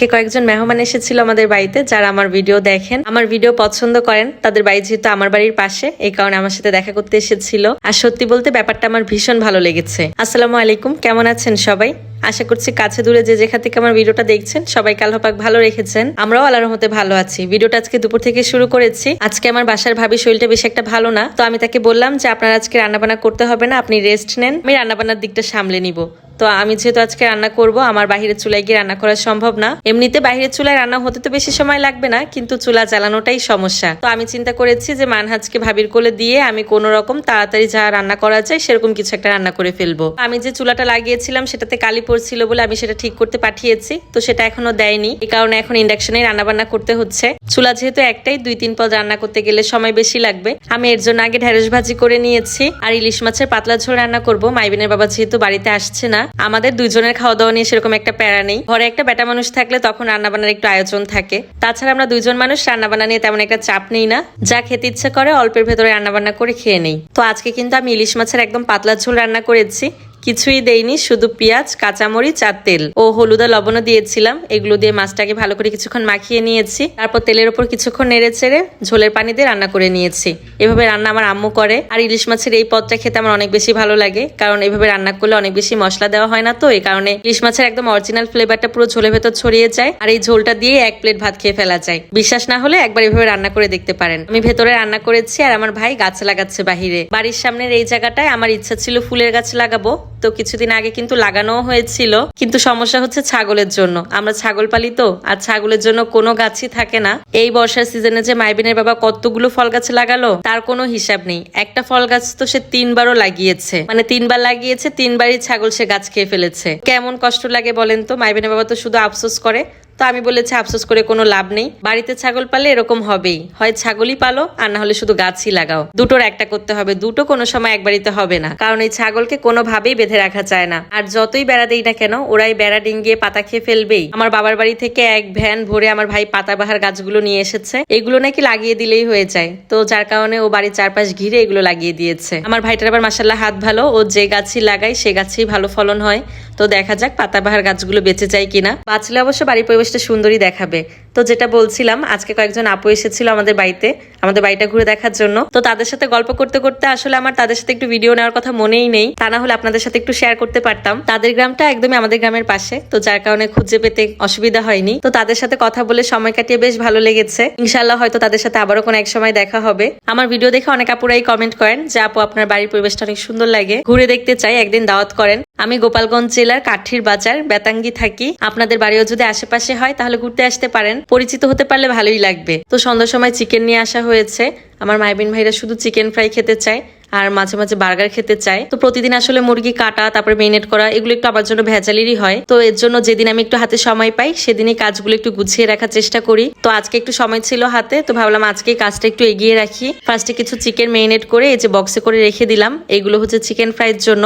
আজকে কয়েকজন মেহমান এসেছিল আমাদের বাড়িতে, যারা আমার ভিডিও দেখেন, আমার ভিডিও পছন্দ করেন। তাদের বাড়ি যেহেতু আমার বাড়ির পাশে, এই কারণে আমার সাথে দেখা করতে এসেছিল। আর সত্যি বলতে ব্যাপারটা আমার ভীষণ ভালো লেগেছে। আসসালামু আলাইকুম, কেমন আছেন সবাই? আশা করছি কাছে দূরে যে যেখান থেকে আমার ভিডিওটা দেখছেন সবাই কাল হপাক ভালো রেখেছেন। আমরাও আল্লাহর মতে ভালো আছি। ভিডিওটা আজকে দুপুর থেকে শুরু করেছি। আজকে আমার বাসার ভাবি শরীরটা বেশি একটা ভালো না, তো আমি তাকে বললাম যে, আপনার আজকে রান্নাবান্না করতে হবে না, আপনি রেস্ট নেন। আমি রান্নাবান্নার দিকটা সামলে নিব। তো আমি যেহেতু আজকে রান্না করব, আমার বাহিরের চুলায় গিয়ে রান্না করা সম্ভব না। এমনিতে বাহিরের চুলায় রান্না হতে তো বেশি সময় লাগবে না, কিন্তু চুলা জ্বালানোটাই সমস্যা। তো আমি চিন্তা করেছি যে, মানহাজকে ভাবির কোলে দিয়ে আমি কোনো রকম তাড়াতাড়ি যা রান্না করা যায়, সেরকম কিছু একটা রান্না করে ফেলব। আমি যে চুলাটা লাগিয়েছিলাম, সেটাতে কালি পড়ছিল বলে আমি সেটা ঠিক করতে পাঠিয়েছি, তো সেটা এখনও দেয়নি। এই কারণে এখন ইন্ডাকশনে রান্না বান্না করতে হচ্ছে। চুলা যেহেতু একটাই, দুই তিন পদ রান্না করতে গেলে সময় বেশি লাগবে। আমি এর জন্য আগে ঢেঁড়স ভাজি করে নিয়েছি আর ইলিশ মাছের পাতলা ঝোল রান্না করব। মাইবিনের বাবা যেহেতু বাড়িতে আসছে না, আমাদের দুজনের খাওয়া দাওয়া নিয়ে সেরকম একটা প্যারা নেই। ঘরে একটা বেটা মানুষ থাকলে তখন রান্না বান্নার একটু আয়োজন থাকে। তাছাড়া আমরা দুইজন মানুষ রান্না বান্না নিয়ে তেমন একটা চাপ নেই না। যা খেতে ইচ্ছে করে অল্পের ভেতরে রান্না বান্না করে খেয়ে নেই। তো আজকে কিন্তু আমি ইলিশ মাছের একদম পাতলা ঝোল রান্না করেছি। কিছুই দেইনি, শুধু পেঁয়াজ, কাঁচামরিচ আর তেল। ও হলুদ লবণও দিয়েছিলাম। এগুলো দিয়ে মাছটাকে ভালো করে কিছুক্ষণ মাখিয়ে নিয়েছি। তারপর তেলের ওপর কিছুক্ষণ নেড়ে চেড়ে ঝোলের পানি দিয়ে রান্না করে নিয়েছি। এভাবে রান্না আমার আম্মু করে। আর ইলিশ মাছের এই পদটা খেতে আমার অনেক বেশি ভালো লাগে। কারণ এভাবে রান্না করলে অনেক বেশি মশলা দেওয়া হয় না তো। এই কারণে ইলিশ মাছের একদম অরিজিনাল ফ্লেভারটা পুরো ঝোলের ভেতর ছড়িয়ে যায়। আর এই ঝোলটা দিয়ে এক প্লেট ভাত খেয়ে ফেলা যায়। বিশ্বাস না হলে একবার এভাবে রান্না করে দেখতে পারেন। আমি ভেতরে রান্না করেছি আর আমার ভাই গাছ লাগাচ্ছে বাহিরে। বাড়ির সামনের এই জায়গাটায় আমার ইচ্ছা ছিল ফুলের গাছ লাগাবো। তো কিছুদিন আগে কিন্তু লাগানো হয়েছিল। কিন্তু সমস্যা হচ্ছে ছাগলের জন্য। আমরা ছাগল পালি তো, আর ছাগলের জন্য কোনো গাছই থাকে না। এই বর্ষার সিজনে যে মাইবিনের বাবা কতগুলো ফল গাছ লাগালো, তার কোনো হিসাব নেই। একটা ফল গাছ তো সে তিনবারও লাগিয়েছে। মানে তিনবার লাগিয়েছে, তিনবারই ছাগল সে গাছ খেয়ে ফেলেছে। কেমন কষ্ট লাগে বলেন তো? মাইবিনের বাবা তো শুধু আফসোস করে। তো আমি বলেছি, আফসোস করে কোনো লাভ নেই। বাড়িতে ছাগল পালে এরকম হবেই। হয় ছাগলই পালো, আর না হলে শুধু গাছই লাগাও। দুটোর একটা করতে হবে, দুটো কোনো সময় এক বাড়িতে হবে না। কারণ এই ছাগলকে কোনোভাবেই বেঁধে রাখা যায় না। আর যতই বেড়া দেই না কেন, ওরাই বেড়া ডিঙ্গিয়ে পাতা খেয়ে ফেলবেই। আমার বাবার বাড়ি থেকে এক ভ্যান ভরে আমার ভাই পাতাবাহার গাছগুলো নিয়ে এসেছে। এগুলো নাকি লাগিয়ে দিলেই হয়ে যায়। তো যার কারণে ও বাড়ির চারপাশ ঘিরে এগুলো লাগিয়ে দিয়েছে। আমার ভাইটার আবার মাসাল্লাহ হাত ভালো। ও যে গাছই লাগায়, সে গাছেই ভালো ফলন হয়। তো দেখা যাক পাতাবাহার গাছগুলো বেঁচে যায় কিনা। বাঁচলে অবশ্য বাড়ির পরিবেশটা সুন্দরই দেখাবে। তো যেটা বলছিলাম, আজকে কয়েকজন আপু এসেছিল আমাদের বাড়িতে, আমাদের বাড়িটা ঘুরে দেখার জন্য। তো তাদের সাথে গল্প করতে করতে আসলে আমার তাদের সাথে একটু ভিডিও নেওয়ার কথা মনেই নেই। তা না হলে আপনাদের সাথে একটু শেয়ার করতে পারতাম। তাদের গ্রামটা একদমই আমাদের গ্রামের পাশে, তো যার কারণে খুঁজে পেতে অসুবিধা হয়নি। তো তাদের সাথে কথা বলে সময় কাটিয়ে বেশ ভালো লেগেছে। ইনশাল্লাহ হয়তো তাদের সাথে আবারও কোনো এক সময় দেখা হবে। আমার ভিডিও দেখে অনেক আপুরাই কমেন্ট করেন যে, আপু, আপনার বাড়ির পরিবেশটা অনেক সুন্দর লাগে। ঘুরে দেখতে চাই, একদিন দাওয়াত করেন। আমি গোপালগঞ্জ জেলার কাঠির বাজার, বেতাঙ্গি থাকি। আপনাদের বাড়িও যদি আশেপাশে হয়, তাহলে ঘুরতে আসতে পারেন। পরিচিত হতে পারলে ভালোই লাগবে। তো সন্ধ্যার সময় চিকেন নিয়ে আসা হয়েছে। আমার মাইবিন ভাইরা শুধু চিকেন ফ্রাই খেতে চায় আর মাঝে মাঝে বার্গার খেতে চায়। তো প্রতিদিন আসলে মুরগি কাটা, তারপরে মেরিনেট করা, এগুলো একটু আমার জন্য ভেজালেরই হয়। তো এর জন্য যেদিন আমি একটু হাতে সময় পাই, সেদিনই কাজগুলো একটু গুছিয়ে রাখার চেষ্টা করি। তো আজকে একটু সময় ছিল হাতে, তো ভাবলাম আজকে কাজটা একটু এগিয়ে রাখি। ফার্স্টে কিছু চিকেন মেরিনেট করে, এই যে বক্সে করে রেখে দিলাম। এগুলো হচ্ছে চিকেন ফ্রাইয়ের জন্য।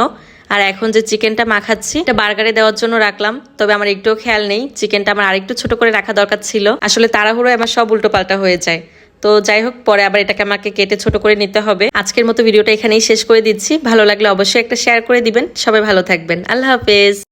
আর এখন যে চিকেনটা মাখাচ্ছি, এটা বার্গারে দেওয়ার জন্য রাখলাম, তবে আমার একটুও খেয়াল নেই। চিকেনটা আমার আরেকটু ছোট করে রাখা দরকার ছিল। আসলে তাড়াহুড়ো আমার সব উল্টো পাল্টা হয়ে যায়। তো যাই হোক, পরে আবার এটাকে আমাকে কেটে ছোট করে নিতে হবে। আজকের মতো ভিডিওটা এখানেই শেষ করে দিচ্ছি। ভালো লাগলে অবশ্যই একটা শেয়ার করে দিবেন। সবাই ভালো থাকবেন। আল্লাহ হাফেজ।